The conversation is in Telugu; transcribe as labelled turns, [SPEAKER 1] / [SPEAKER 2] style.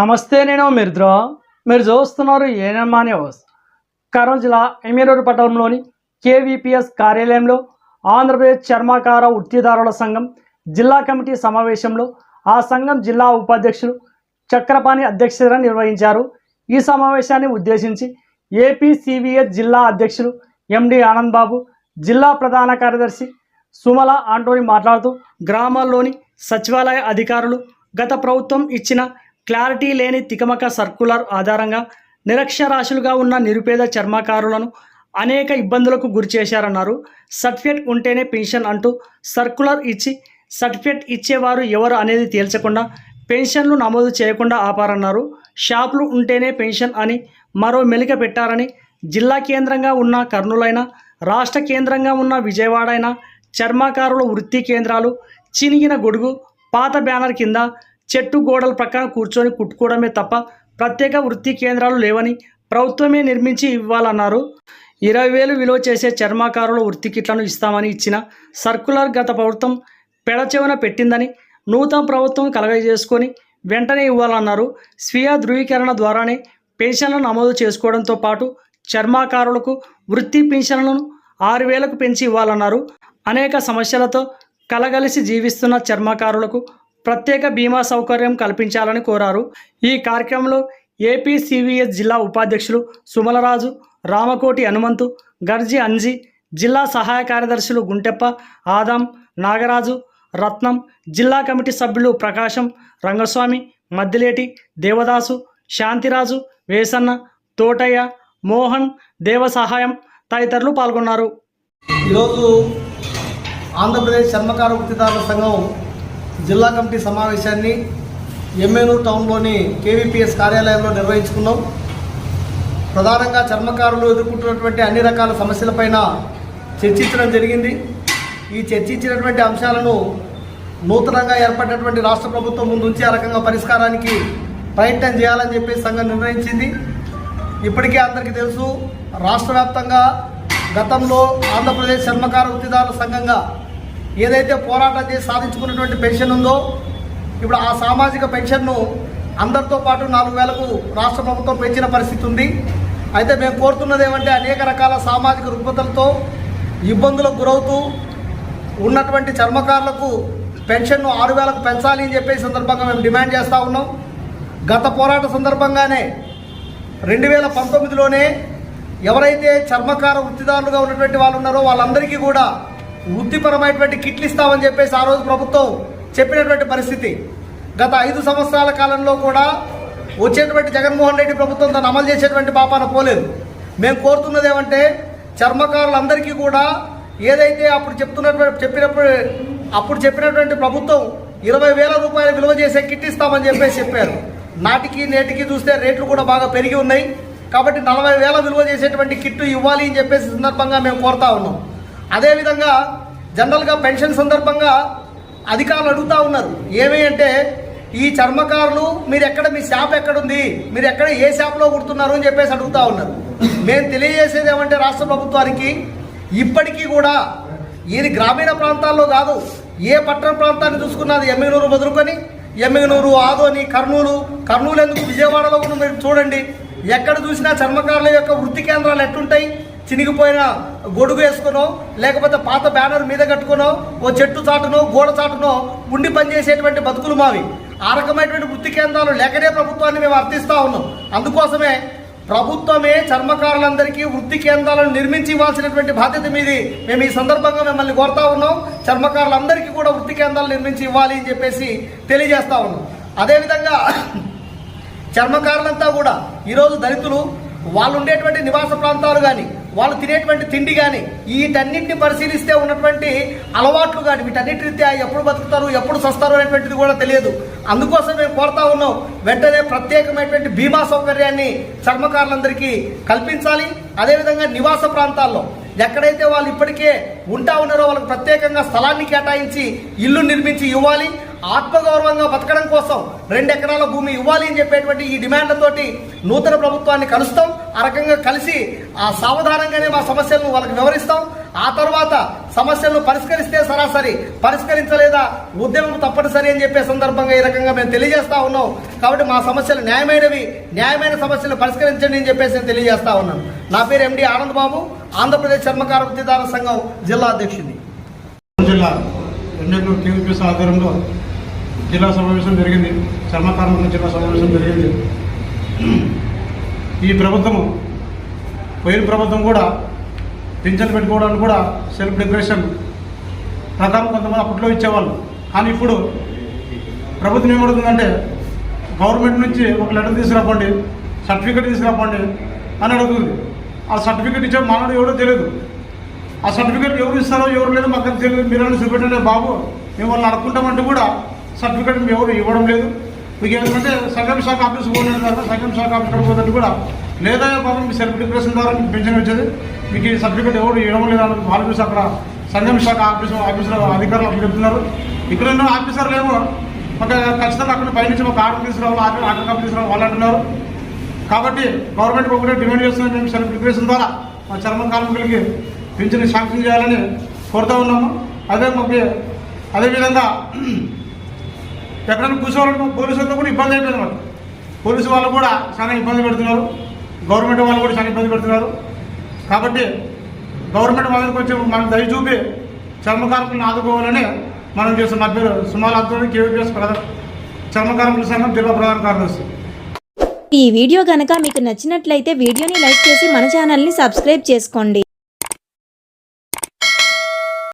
[SPEAKER 1] నమస్తే నేను మిర్ద్ర. మీరు చూస్తున్నారు ఏనమ్మా న్యూస్. కర్నూలు జిల్లా ఎమ్మెరూరు పట్టణంలోని కేవీపీఎస్ కార్యాలయంలో ఆంధ్రప్రదేశ్ చర్మకార వృత్తిదారుల సంఘం జిల్లా కమిటీ సమావేశంలో ఆ సంఘం జిల్లా ఉపాధ్యక్షులు చక్రపాణి అధ్యక్షతన నిర్వహించారు. ఈ సమావేశాన్ని ఉద్దేశించి ఏపీసీవీఎస్ జిల్లా అధ్యక్షులు ఎండి ఆనంద్ బాబు జిల్లా ప్రధాన కార్యదర్శి సుమల ఆంటోని మాట్లాడుతూ గ్రామాల్లోని సచివాలయ అధికారులు గత ప్రభుత్వం ఇచ్చిన క్లారిటీ లేని తికమక సర్కులర్ ఆధారంగా నిరక్షరాశులుగా ఉన్న నిరుపేద చర్మకారులను అనేక ఇబ్బందులకు గురి చేశారన్నారు. సర్టిఫికేట్ ఉంటేనే పెన్షన్ అంటూ సర్కులర్ ఇచ్చి సర్టిఫికేట్ ఇచ్చేవారు ఎవరు అనేది తేల్చకుండా పెన్షన్లు నమోదు చేయకుండా ఆపారన్నారు. షాపులు ఉంటేనే పెన్షన్ అని మరో మెలిక పెట్టారని జిల్లా కేంద్రంగా ఉన్న కర్నూలైన రాష్ట్ర కేంద్రంగా ఉన్న విజయవాడ అయినా చర్మకారుల వృత్తి కేంద్రాలు చినిగిన గొడుగు పాత బ్యానర్ కింద చెట్టు గోడల ప్రకారం కూర్చొని కుట్టుకోవడమే తప్ప ప్రత్యేక వృత్తి కేంద్రాలు లేవని ప్రభుత్వమే నిర్మించి ఇవ్వాలన్నారు. ఇరవై వేలు విలువ చేసే చర్మాకారుల వృత్తి కిట్లను ఇస్తామని ఇచ్చిన సర్కులర్ గత ప్రభుత్వం పెడచెవన పెట్టిందని నూతన ప్రభుత్వం కలగజేసుకొని వెంటనే ఇవ్వాలన్నారు. స్వీయ ధృవీకరణ ద్వారానే పెన్షన్లను నమోదు చేసుకోవడంతో పాటు చర్మాకారులకు వృత్తి పెన్షన్లను ఆరు వేలకు పెంచి ఇవ్వాలన్నారు. అనేక సమస్యలతో కలగలిసి జీవిస్తున్న చర్మకారులకు ప్రత్యేక బీమా సౌకర్యం కల్పించాలని కోరారు. ఈ కార్యక్రమంలో ఏపీ సివిఎస్ జిల్లా ఉపాధ్యక్షులు సుమలరాజు రామకోటి హనుమంతు గర్జి అంజీ జిల్లా సహాయ కార్యదర్శులు గుంటెప్ప ఆదాం నాగరాజు రత్నం జిల్లా కమిటీ సభ్యులు ప్రకాశం రంగస్వామి మద్దిలేటి దేవదాసు శాంతిరాజు వేసన్న తోటయ్య మోహన్ దేవ సహాయం తదితరులు పాల్గొన్నారు.
[SPEAKER 2] ఈరోజు ఆంధ్రప్రదేశ్ చర్మకార వృత్తిదారుల సంఘం జిల్లా కమిటీ సమావేశాన్ని ఎమ్మెనూరు టౌన్లోని కేవీపీఎస్ కార్యాలయంలో నిర్వహించుకున్నాం. ప్రధానంగా చర్మకారులు ఎదుర్కొంటున్నటువంటి అన్ని రకాల సమస్యలపైన చర్చించడం జరిగింది. ఈ చర్చించినటువంటి అంశాలను నూతనంగా ఏర్పడినటువంటి రాష్ట్ర ప్రభుత్వం ముందుంచి ఆ రకంగా పరిష్కారానికి ప్రయత్నం చేయాలని చెప్పి సంఘం నిర్ణయించింది. ఇప్పటికే అందరికీ తెలుసు రాష్ట్ర వ్యాప్తంగా గతంలో ఆంధ్రప్రదేశ్ చర్మకార వృత్తిదారుల సంఘంగా ఏదైతే పోరాటం చేసి సాధించుకున్నటువంటి పెన్షన్ ఉందో ఇప్పుడు ఆ సామాజిక పెన్షన్ను అందరితో పాటు నాలుగు వేలకు రాష్ట్ర ప్రభుత్వం పెంచిన పరిస్థితి ఉంది. అయితే మేము కోరుతున్నది ఏమంటే అనేక రకాల సామాజిక రుగ్మతలతో ఇబ్బందులకు గురవుతూ ఉన్నటువంటి చర్మకారులకు పెన్షన్ను ఆరు వేలకు పెంచాలి అని చెప్పే సందర్భంగా మేము డిమాండ్ చేస్తూ ఉన్నాం. గత పోరాట సందర్భంగానే రెండు వేల పంతొమ్మిదిలోనే ఎవరైతే చర్మకార వృత్తిదారులుగా ఉన్నటువంటి వాళ్ళు ఉన్నారో వాళ్ళందరికీ కూడా వృత్తిపరమైనటువంటి కిట్లు ఇస్తామని చెప్పేసి ఆ రోజు ప్రభుత్వం చెప్పినటువంటి పరిస్థితి. గత ఐదు సంవత్సరాల కాలంలో కూడా వచ్చేటువంటి జగన్మోహన్ రెడ్డి ప్రభుత్వం దాన్ని అమలు చేసేటువంటి పాపాన పోలేదు. మేము కోరుతున్నది ఏమంటే చర్మకారులందరికీ కూడా ఏదైతే అప్పుడు చెప్తున్నటువంటి చెప్పినప్పుడు అప్పుడు చెప్పినటువంటి ప్రభుత్వం ఇరవై వేల రూపాయలు విలువ చేసే కిట్ ఇస్తామని చెప్పేసి చెప్పారు. నాటికి నేటికి చూస్తే రేట్లు కూడా బాగా పెరిగి ఉన్నాయి. కాబట్టి నలభై వేల విలువ చేసేటువంటి కిట్టు ఇవ్వాలి అని చెప్పేసి సందర్భంగా మేము కోరుతా ఉన్నాం. అదేవిధంగా జనరల్గా పెన్షన్ సందర్భంగా అధికారులు అడుగుతా ఉన్నారు. ఏమి అంటే ఈ చర్మకారులు మీరు ఎక్కడ మీ షాప్ ఎక్కడుంది? మీరు ఎక్కడ ఏ షాప్లో కుడుతున్నారు అని చెప్పేసి అడుగుతా ఉన్నారు. మేము తెలియజేసేది ఏమంటే రాష్ట్ర ప్రభుత్వానికి ఇప్పటికీ కూడా ఇది గ్రామీణ ప్రాంతాల్లో కాదు ఏ పట్టణ ప్రాంతాన్ని చూసుకున్నది ఎమ్మిగనూరు మొదలుకొని ఎమ్మిగనూరు ఆదోని కర్నూలు కర్నూలు ఎందుకు విజయవాడలో కూడా మీరు చూడండి. ఎక్కడ చూసినా చర్మకారుల యొక్క వృత్తి కేంద్రాలు ఎట్లుంటాయి? చినిగిపోయిన గొడుగు వేసుకునో లేకపోతే పాత బ్యానర్ మీద కట్టుకునో ఓ చెట్టు చాటునో గోడ చాటునో ఉండి పనిచేసేటువంటి బతుకులు మావి. ఆ రకమైనటువంటి వృత్తి కేంద్రాలు లేకనే ప్రభుత్వాన్ని మేము అర్థిస్తా ఉన్నాం. అందుకోసమే ప్రభుత్వమే చర్మకారులందరికీ వృత్తి కేంద్రాలను నిర్మించి ఇవ్వాల్సినటువంటి బాధ్యత మీది. మేము ఈ సందర్భంగా మిమ్మల్ని కోరుతా ఉన్నాం చర్మకారులందరికీ కూడా వృత్తి కేంద్రాలు నిర్మించి ఇవ్వాలి అని చెప్పేసి తెలియజేస్తా ఉన్నాం. అదేవిధంగా చర్మకారులంతా కూడా ఈరోజు దళితులు వాళ్ళు ఉండేటువంటి నివాస ప్రాంతాలు కానీ వాళ్ళు తినేటువంటి తిండి కానీ వీటన్నింటిని పరిశీలిస్తే ఉన్నటువంటి అలవాట్లు కానీ వీటన్నిటి రీత్యా ఎప్పుడు బతుకుతారు ఎప్పుడు సస్తారు అనేటువంటిది కూడా తెలియదు. అందుకోసం మేము కోరుతా ఉన్నాం వెంటనే ప్రత్యేకమైనటువంటి బీమా సౌకర్యాన్ని చర్మకారులందరికీ కల్పించాలి. అదేవిధంగా నివాస ప్రాంతాల్లో ఎక్కడైతే వాళ్ళు ఇప్పటికే ఉంటా ఉన్నారో వాళ్ళకి ప్రత్యేకంగా స్థలాన్ని కేటాయించి ఇల్లు నిర్మించి ఇవ్వాలి. ఆత్మగౌరవంగా బతకడం కోసం రెండు ఎకరాల భూమి ఇవ్వాలి అని చెప్పేటువంటి ఈ డిమాండ్లతోటి నూతన ప్రభుత్వాన్ని కలుస్తాం. ఆ రకంగా కలిసి ఆ సావధానంగానే మా సమస్యలను వాళ్ళకి వివరిస్తాం. ఆ తర్వాత సమస్యలను పరిష్కరిస్తే సరాసరి పరిష్కరించలేదా ఉద్యమం తప్పనిసరి అని చెప్పే సందర్భంగా ఈ రకంగా మేము తెలియజేస్తా ఉన్నాం. కాబట్టి మా సమస్యలు న్యాయమైనవి న్యాయమైన సమస్యలు పరిష్కరించండి అని చెప్పేసి నేను తెలియజేస్తా ఉన్నాను. నా పేరు ఎండి ఆనంద్ బాబు ఆంధ్రప్రదేశ్ చర్మకార వృత్తిదారుల సంఘం జిల్లా అధ్యక్షుడిని.
[SPEAKER 3] జిల్లా ఎన్నెన్నో టీవీపీఎస్ ఆధ్వర్యంలో జిల్లా సమావేశం జరిగింది. చర్మకారుల జిల్లా సమావేశం జరిగింది. ఈ ప్రభుత్వము పోయిన ప్రభుత్వం కూడా పింఛన్ పెట్టుకోవడానికి కూడా సెల్ఫ్ డెకరేషన్ ప్రకారం కొంతమంది అప్పట్లో ఇచ్చేవాళ్ళు. కానీ ఇప్పుడు ప్రభుత్వం ఏమడుతుందంటే గవర్నమెంట్ నుంచి ఒక లెటర్ తీసుకురాపండి సర్టిఫికేట్ తీసుకురాపండి అని అడుగుతుంది. ఆ సర్టిఫికేట్ ఇచ్చే మానవుడు ఎవరో తెలియదు. ఆ సర్టిఫికేట్ ఎవరు ఇస్తారో ఎవరు లేదో మాకు తెలియదు. మీరు చూపెట్టండి బాబు మేము వాళ్ళని అడుక్కుంటామంటే కూడా సర్టిఫికేట్ మేము ఎవరు ఇవ్వడం లేదు. మీకు ఏంటంటే సంఘం శాఖ ఆఫీస్ పోలేదు కదా సంఘం శాఖ ఆఫీస్ పోతుంటే కూడా లేదా పాపం మీ సెల్ఫ్ డిక్లరేషన్ ద్వారా మీకు పెన్షన్ వచ్చేది. మీకు ఈ సర్టిఫికేట్ ఎవరు ఇవ్వడం లేదు అని వాళ్ళు చూసి అక్కడ సంఘం శాఖ ఆఫీసు ఆఫీసులో అధికారులు అప్పుడు చెప్తున్నారు. ఇక్కడ ఉన్న ఆఫీసర్లు ఏమో ఒక ఖచ్చితంగా అక్కడ పైనుంచి ఒక ఆర్డర్ తీసుకురావాలి ఆర్డర్ ఆర్డర్ కాపీ తీసుకురావాలి వాళ్ళు అంటున్నారు. కాబట్టి గవర్నమెంట్ ఒకటే డిమాండ్ చేస్తున్నాం మేము సెల్ఫ్ డిక్లరేషన్ ద్వారా మా చర్మ కార్మికులకి పెన్షన్ శాంక్షన్ చేయాలని కోరుతా ఉన్నాము. అదే మాకు అదేవిధంగా ఎక్కడైనా కూర్చోవాలంటే పోలీసులతో కూడా ఇబ్బంది అయిపోయింది పోలీసు వాళ్ళు కూడా చాలా ఇబ్బంది పెడుతున్నారు. గవర్నమెంట్ వాళ్ళు కూడా చాలా ఇబ్బంది పెడుతున్నారు. కాబట్టి గవర్నమెంట్ వాళ్ళకి కొంచెం మనం దయ చూపి చర్మ ఆదుకోవాలని మనం చేస్తున్న. నా పేరు సుమారు ఆధ్వర్యం కేవీపీఎస్ ప్రధాన చర్మ సంఘం జిల్లా ప్రధాన కార్యదర్శి.
[SPEAKER 4] ఈ వీడియో కనుక మీకు నచ్చినట్లయితే వీడియోని లైక్ చేసి మన ఛానల్ని సబ్స్క్రైబ్ చేసుకోండి.